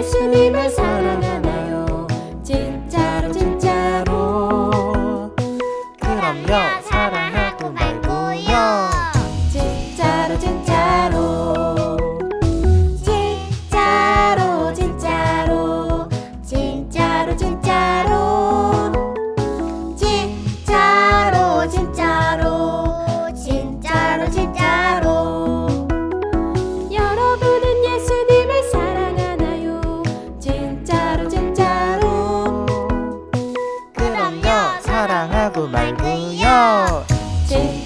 예수님을 사랑하나요? 진짜로 진짜로 그럼요 사랑해. 사랑하고 말고요. 제